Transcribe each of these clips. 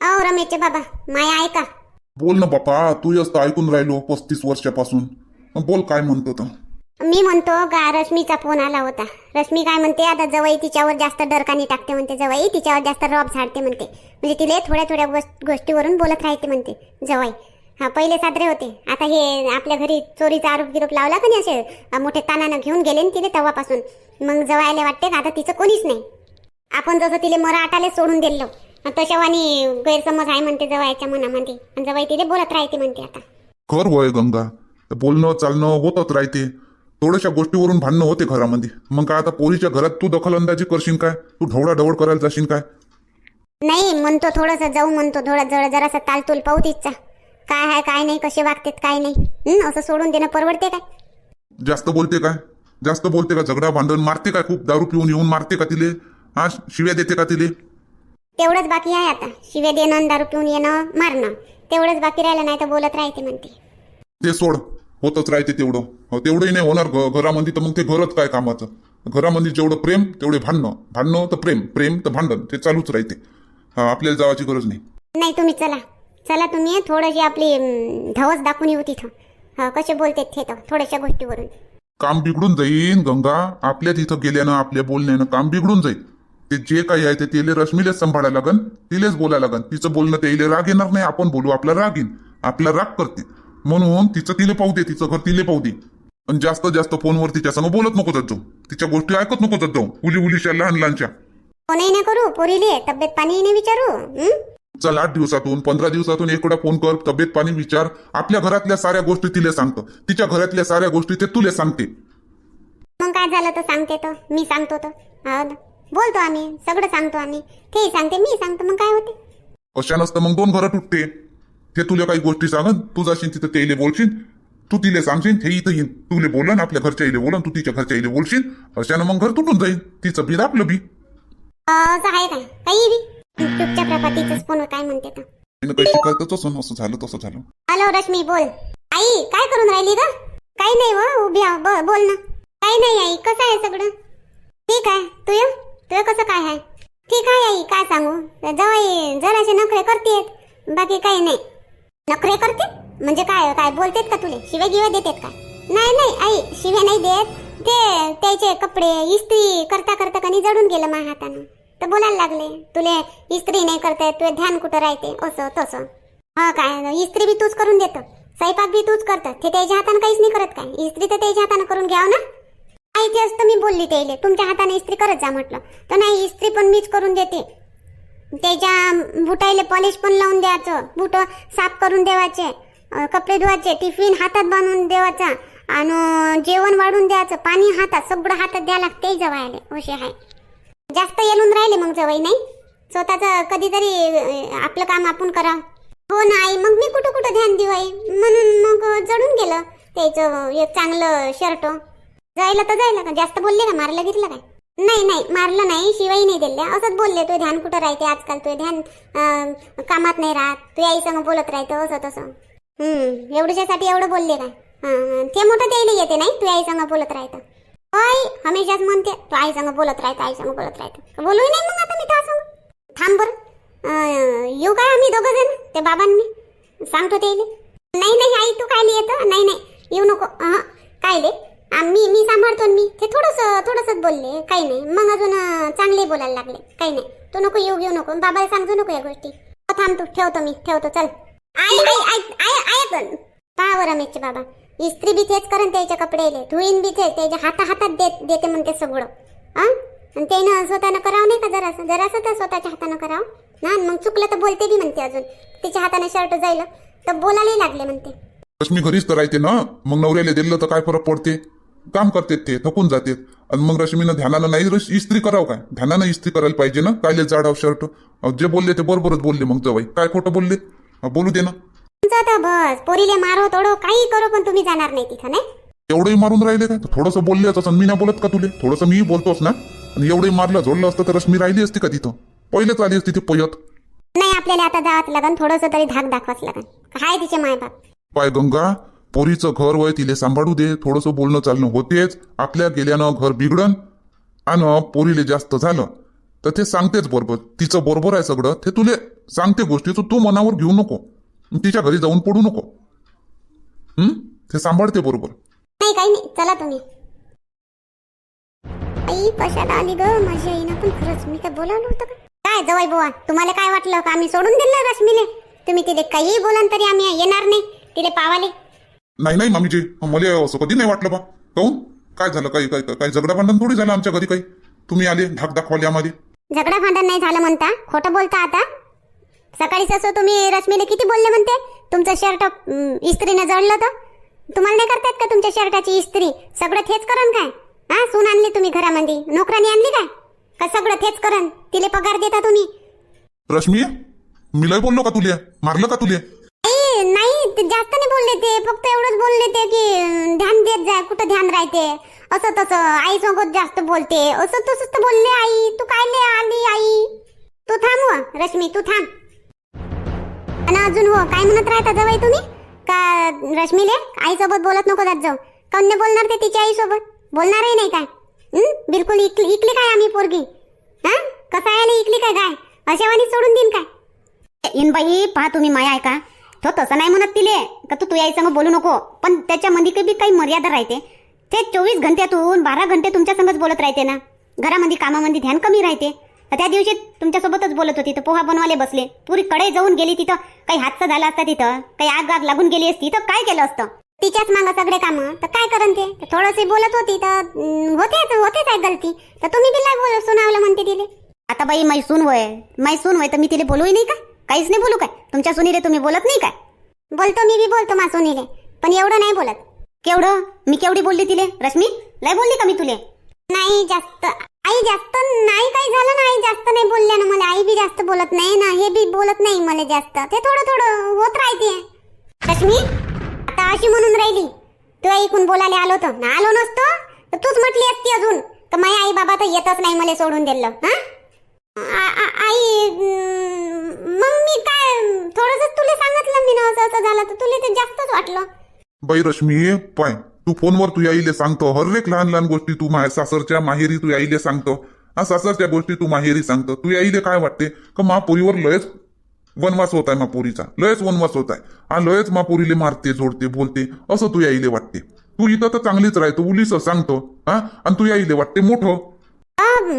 अहो रमेशचे बाबा माया ऐका. बोल ना बापा तू असतं ऐकून राहिलो पस्तीस वर्षापासून. बोल काय म्हणतो तर मी म्हणतो का रश्मीचा फोन आला होता. रश्मी काय म्हणते आता जवळ तिच्यावर जास्त डरकानी टाकते म्हणते जवळ तिच्यावर जास्त रॉब झाडते म्हणते. म्हणजे तिले थोड्या थोड्या गोष्ट- गोष्टीवरून बोलत राहते म्हणते जवळ हा पहिले साजरे होते. आता हे आपल्या घरी चोरीचा आरोप गिरोप लावला का नाही असे? अ, मोठे तानानं घेऊन गेले ना तिने तेव्हापासून. मग जवायला वाटते का आता तिचं कोणीच नाही. आपण जसं तिले मराठाले सोडून दिलो तशावानी गैरसमज आहे म्हणते जवायच्या मनामध्ये. आणि जवाई तिले बोलत राहते म्हणते आता. कर वय गंगा. तर बोलणं चालणं होतच राहते. थोड्याशा गोष्टीवरून भांडणं होते घरामध्ये. मग काय आता पोरीच्या घरात तू दखलंदाजी करशील काय? तू ढवळा ढवळ करायला जाशील काय? नाही म्हणतो थोडंसं जाऊ म्हणतो थोडं जरा जरासा तालतूल पाहू तिचा काय आहे काय नाही कसे वागतात काय नाही. हं, असं सोडून देणं परवडते काय? जास्त बोलते काय? जास्त बोलते का? झगडा भांडण मारते काय? खूप दारू पिऊन येऊन मारते का तिले? हा शिव्या देते का तिले? तेवढंच बाकी आहे आता. शिव्या देणं दारू पिऊन येणं मारणं. तेवढंच बाकी राहिलं नाही तर बोलत राहते म्हणते. ते सोड. होतच राहते तेवढं. हो तेवढंही नाही होणार घ- घरामध्ये तर मग ते घरच काय कामाचं? घरामध्ये जेवढं प्रेम तेवढे भांडणं. भांडणं तर प्रेम. प्रेम तर भांडण. ते चालूच राहते. हा आपल्याला जावाची गरज नाही. नाही तुम्ही चला. चला तुम्ही थोडीशी आपली अं, धवस दाखवून येऊ तिथं. हा कसे बोलते ते तर थोड्याशा गोष्टीवरून. काम बिघडून जाईन गंगा. आपल्या तिथं गेल्यानं आपल्या बोलण्यानं काम बिघडून जाईल. ते जे काही आहे ते तिले रश्मीलेच सांभाळायला लागन तिलेच बोलायला लागन. तिचं बोलणं ते इले राग येणार नाही आपण बोलू आपला राग येईन आपला राग करते. म्हणून तिचं तिले पाहू दे तिचं घर तिले पाहू दे. आणि जास्त जास्त फोनवर तिच्या संग बोलत नको जात जाऊ. तिच्या गोष्टी ऐकत नको जात जाऊ. उली उलीच्या लहान लहानच्या. फोनही नाही करू पोरीले. तब्येत पाणी नाही विचारू हं? चल आठ दिवसातून पंधरा दिवसातून एक वेळा फोन कर तब्येत पाणी विचार. आपल्या घरातल्या साऱ्या गोष्टी तिले सांगतो तिच्या घरातल्या साऱ्या गोष्टी ते तुले सांगते. मग काय झालं तर सांगते तो मी सांगतो तो हो? ना. बोलतो आम्ही सगळं सांगतो आम्ही. तेही सांगते मी सांगतो मग काय होते? अशा नसतं मग दोन घरं तुटते. ते तुला काही गोष्टी सांगन तू जाशील तिथं ते इले बोलशील तू तिले सांगशील हे इथं येईन. तुले बोलन आपल्या घरच्या इले बोलन तू तिच्या घरच्या इले बोलशील. अशानं मग घर तुटून जाईल तिचं बी आपलं बी. असं आहे काय? काही बी? चुपचाप राहा तिचंच फोन काय म्हणते तर? तिनं काही शिकायचं तसं असं झालं तसं झालं. हॅलो रश्मी बोल. आई काय करून राहिली ग? काही नाही व उभी आहो. ब- बोल ना. काही नाही आई कसं आहे सगळं? ठीक आहे तुय ते कसं काय आहे? ठीक आहे आई काय सांगू? जवाई जराशे नखरे करतेत बाकी काही नाही. नखरे करते म्हणजे काय काय बोलतेत का तुले? शिव्या गिव्या देतेत का? नाही नाही आई शिव्या नाही देत. ते त्याचे कपडे इस्त्री करता करता कणी जडून गेलं माझ्या हातानं. तर बोलायला लागले तुले इस्त्री नाही करता तुझे ध्यान कुठं राहते? असं तसं. हा काय इस्त्री बी तूच करून देतो. स्वयंपाक बी तूच करतं. ते त्याच्या हाताने काहीच नाही करत काय? इस्त्री तर त्याच्या हाताने करून घ्याव ना? आई असतं मी बोलली त्याले. तुमच्या हाताने इस्त्री करत जा म्हटलं. तर नाही इस्त्री पण मीच करून देते. त्याच्या बुटाईले पॉलिश पण लावून द्यायचं. बुट साफ करून देवाचे कपडे धुवायचे टिफिन हातात बांधून देवाचा आणि जेवण वाढून द्यायचं पाणी हातात सगळं हातात द्या लागते जवायले असे आहे जास्त येलून राहिले मग जवळ नाही? स्वतःच कधीतरी आपलं काम आपण करा हो ना आई मग मी कुठं कुठं ध्यान देऊ आई? म्हणून मग जडून गेलं. त्याचं एक चांगलं शर्ट. जायला तर जायला का? जास्त बोलले का? मारलं घेतलं काय? नाही नाही मारलं नाही शिवाई नाही दिल्या. असंच बोलले तू ध्यान कुठं राहते आजकाल? तू ध्यान अं, कामात नाही राहत. तू आई संग बोलत राहतो असं तसं. हम्म एवढ्याच्यासाठी एवढं बोलले काय? हं, ते मोठं द्यायला येते नाही तू आई संग बोलत राहतं. होय हमेशाच म्हणते तू आई संग बोलत राहतं आई संग बोलत राहतं. बोलूही नाही मग आता मी त्या संग. थांब बरं. अं, येऊ काय आम्ही दोघं जण? ते बाबांनी सांगतो ते नाही नाही आई तू काय येतं? नाही नाही येऊ नको. काय ले मी मी सांभाळतो मी. ते थोडस थोडंसंच बोलले. काही नाही. मग अजून चांगले बोलायला लागले. काही नाही. तू नको येऊ घेऊ नको. बाबाला सांगतो नको या गोष्टी. थांबतो थांब तू. ठेवतो मी. ठेवतो. चल. आई पण. बरं रमेशचे बाबा. इस्त्री बी तेच करण त्याचे कपडेले धुईन बी तेच. त्याच्या हाता हातात देत देते म्हणते सगळं. हा आणि त्यानं स्वतःनं करावं नाही का जरासं? जरासं तर स्वतःच्या हातानं करावं. ना मग चुकलं तर बोलते बी म्हणते अजून. तिच्या हाताने शर्ट जाईल तर बोलायला लागले म्हणते. रश्मी घरीच करायचे ना. मग नवऱ्याला दिलं तर काय फरक पडते? काम करतेत ते थकून जाते आणि मग रश्मीनं ध्यानानं नाही इस्त्री करावं काय? ध्यानानं इस्त्री करायला पाहिजे ना? कायले जाडाव शर्ट? जे बोलले ते बरोबरच बोलले मग जवाई. काय खोटं बोलले? बोलू दे ना. तुमचं बस. पोरीले मारो तोडो. काही करो पण तुम्ही जाणार नाही तिथं नाही? एवढंही मारून राहिले काय? थोडंसं बोलले असं मी नाही बोलत का तुले? थोडंसं मी बोलतोच ना. आणि एवढंही मारलं जोडलं असतं तर रश्मी राहिली असती का तिथं? पहिलेच आली असती ती पयत. नाही आपल्याला आता जावंच लागन. थोडंसं तरी धाक दाखवाच लागन. काय तिचे मायबाप. पाय गंगा. पोरीचं घर वय तिले सांभाळू दे थोडंसं बोलणं चालणं होतेच. आपल्या गेल्यानं घर बिघडन आणि पोरीले जास्त झालं. तर ते सांगतेच बरोबर. तिचं बरोबर आहे सगळं. ते तुले सांगते गोष्टी तर तू मनावर घेऊ नको. तिच्या घरी जाऊन पडू नको. हम्म ते सांभाळते बरोबर. नाही काही नाही. चला तुम्ही. आई कशाला आली ग. माझी आईनं पण खरंच मी काय बोलावलं होतं का काय जवाई बुवा? तुम्हाला काय वाटलं का? आम्ही सोडून दिलं रश्मीले? तुम्ही तिथे काही बोलान तरी आम्ही येणार नाही. तिथे पावाले. नाही नाही मामीजी मला असं कधी नाही वाटलं बा. काहून काय झालं काही काही काही झगडा भांडण थोडी झालं आमच्या घरी काही? तुम्ही आले धाक दाखवले आम्हाला. झगडा भांडण नाही झालं म्हणता? खोटं बोलता आता? सकाळीच असं तुम्ही रश्मीले किती बोलले म्हणते? तुमचं शर्ट इस्त्रीनं जळलं तर तुम्हाला नाही करतायत का तुमच्या शर्टाची इस्त्री? सगळं थेच करण काय? हा सून आणली तुम्ही घरामध्ये. नोकरानी आणली काय? का सगळं थेच करण? तिले पगार देता तुम्ही. रश्मी मी लय बोललो का तुले? मारलं का तुले? नाही ते जास्त नाही बोलले ते फक्त एवढंच बोलले ते की ध्यान देत जाय कुठं ध्यान राहते? असं तसं आई सोबत जास्त बोलते. असं तसंच तर बोलले आई. तू काय ले आली आई? तू थांब व, रश्मी तू थांब. आणि अजून हो काय म्हणत राहता जवळ तुम्ही? का रश्मीले? आई सोबत बोलत नको जात जाऊ. काऊन बोलणार ते तिच्या आई सोबत बोलणारही नाही काय? बिलकुल इकली इकली काय आम्ही पोरगी? हा? कसं आले इकली काय काय अशावानी सोडून देईन काय? इन बाई पहा तुम्ही माया आहे का तो तसं नाही म्हणत तिले का तू तुझ्या मग बोलू नको. पण त्याच्यामध्ये काही बी काही मर्यादा राहते. ते चोवीस घंट्यातून बारा घंटे तुमच्या संगच बोलत राहते ना. घरामध्ये कामामध्ये ध्यान कमी राहते. तर त्या दिवशी तुमच्यासोबतच बोलत होती तर पोहा बनवाले बसले. पुरी कडे जाऊन गेली तिथं. काही हातचा झाला असता तिथं. काही आग आग लागून गेली असती तर काय केलं असतं? तिच्याच मागं सगळे काम. तर काय करन ते? थोडंसे बोलत होती तर अं, होतेच होतेच आहे गलती. तर तुम्ही तिला सुनावलं म्हणते तिले. आता बाई मैसून वय होय. वय होय तर मी तिला बोलूही नाही का? काहीच नाही बोलू काय? तुमच्या सुनीले तुम्ही बोलत नाही काय? बोलतो मी बी बोलतो मा सुनीले. पण एवढं नाही बोलत. केवढं? मी केवढी बोलली तिले? रश्मी लय बोलली का मी तुले? नाही जास्त. आई जास्त नाही काही झालं ना आई जास्त नाही बोलल्या ना मला. आई बी जास्त बोलत नाही ना हे बी बोलत नाही मला जास्त. ते थोडं थोडं होत राहते. रश्मी आता अशी म्हणून राहिली. तू ऐकून बोलायला आलो तर ना आलो नसतो. तर तूच म्हटली असती अजून. का माझी आई बाबा तर येतच नाही मला सोडून दिलं. हा? आई अं, मग मी काय थोडस सांगितलं मी ना असं असं झालं तर तुला ते जास्तच वाटलं. बाई रश्मी पाय. तू फोनवर तू आईले सांगतो. हर एक लहान लहान गोष्टी तू मा सासरच्या माहेरी तू आईले सांगतो. हा सासरच्या गोष्टी तू माहेरी सांगतो. तू आईले काय वाटते? का महापुरीवर लयच वनवास होत आहे महापुरीचा लयच वनवास होत आहे. हा लयच महापुरीले मारते जोडते बोलते. असं तू आईले वाटते. तू इथं तर चांगलीच राहतो उलीस सांगतो. हा? आणि तू आईले वाटते मोठं.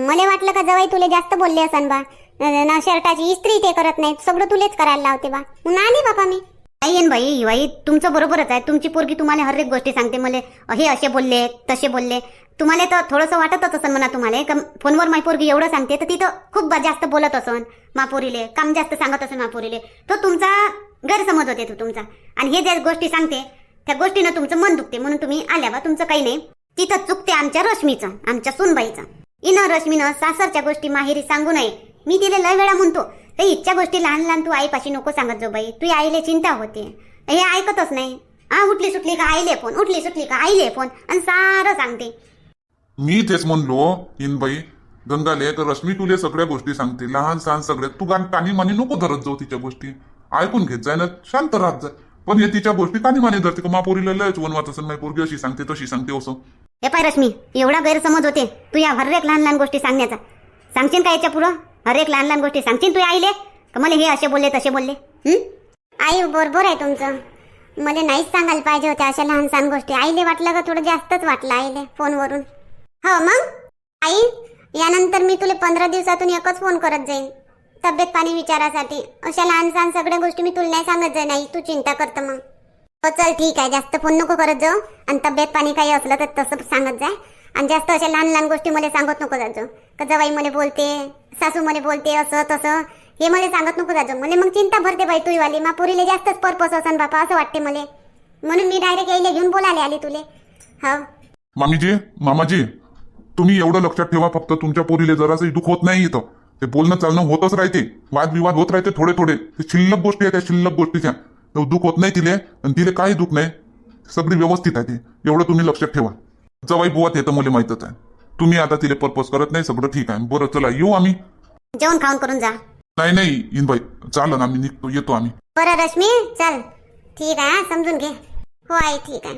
मला वाटलं का जवाई तुले जास्त बोलले असन बा. ना शर्टाची इस्त्री ते करत नाहीत. सगळं तुलेच करायला लावते बा. मग आली बापा मी. नाही येन बाई बाई तुमचं बरोबरच आहे. तुमची पोरगी तुम्हाला हर एक गोष्टी सांगते. मला हे असे बोलले तसे बोलले. तुम्हाला तर थोडंसं वाटतच असन म्हणा तुम्हाला. का फोनवर माय पोरगी एवढं सांगते तर तिथं खूप जास्त बोलत असन मापोरीले काम जास्त सांगत असन मापोरीले तो तुमचा गैरसमज होते तो तुमचा. आणि हे ज्या गोष्टी सांगते त्या गोष्टीनं तुमचं मन दुखते. म्हणून तुम्ही आल्या बा. तुमचं काही नाही. तिथं चुकते आमच्या रश्मीचं आमच्या सुनबाईचं. इन रश्मीनं सासरच्या गोष्टी माहेरी सांगू नये. मी तिला लय वेळा म्हणतो ते इच्छा गोष्टी लहान लहान तू आईपाशी नको सांगत जो बाई तू आईले चिंता होते. हे ऐकतच नाही. हा उठली सुटली का आईले फोन उठली सुटली का आईले फोन आणि सारं सांगते. मी तेच म्हणलो इनबाई गंगाले तर रश्मी तुले सगळ्या गोष्टी सांगते लहान सहान सगळ्या तू गाण कानी मानी नको धरत जाऊ तिच्या गोष्टी. ऐकून घेत जाय ना शांत राहत जाय. पण हे तिच्या गोष्टी कानी मानी धरते का मापोरीला लयच वनवात असेल माझी पोरगी अशी सांगते तशी सांगते असं. हे पाय रश्मी एवढा गैरसमज होते तू या हर एक लहान लहान गोष्टी सांगण्याचा. सांगशील का याच्या पुढं? हर एक लहान लहान गोष्टी सांगशील तू आईले? का मला हे असे बोलले तसे बोलले? आई बरोबर आहे तुमचं. मला नाहीच सांगायला पाहिजे होत्या अशा लहान सहान गोष्टी. आईले वाटलं का थोडं जास्तच वाटलं आईले फोनवरून. हो मग? आई यानंतर मी तुला पंधरा दिवसातून एकच फोन करत जाईन तब्येत पाणी विचारासाठी. अशा लहान सहान सगळ्या गोष्टी मी तुला नाही सांगत जाईन आई तू चिंता करतं मग. हो चल ठीक आहे जास्त फोन नको करत जाऊ. आणि तब्येत पाणी काही असलं तर तसं सांगत जाय. आणि जास्त अशा लहान लहान गोष्टी मला सांगत नको जात जाऊ. का जवाई मला बोलते सासू मला बोलते असं तसं. हे मला सांगत नको जाजो. म्हणे मला मग चिंता भरते बाई तुझी वाली मा पुरीले जास्तच पर्पस असन बापा असं वाटते मला. म्हणून मी डायरेक्ट यायला घेऊन बोलायला आली तुले. हा. मामीजी मामाजी तुम्ही एवढं लक्षात ठेवा फक्त तुमच्या पोरीले जरासं दुःख होत नाही इथं. ते बोलणं चालणं होतच राहते. वादविवाद होत राहते थोडे थोडे ते शिल्लक गोष्टी आहे त्या शिल्लक गोष्टीच्या. तर दुःख होत नाही तिले आणि तिले काही दुःख नाही. सगळी व्यवस्थित आहे ते. एवढं तुम्ही लक्षात ठेवा. जवाई बुवा ते तर मला माहीतच आहे. तुम्ही आता तिले पर्पज करत नाही सगळं ठीक आहे. बरं चला येऊ आम्ही. जेवण खाऊन करून जा. नाही नाही इनबाई चालन आम्ही निघतो येतो आम्ही. बरं रश्मी चल. ठीक आहे हा, समजून घे. हो आई ठीक आहे.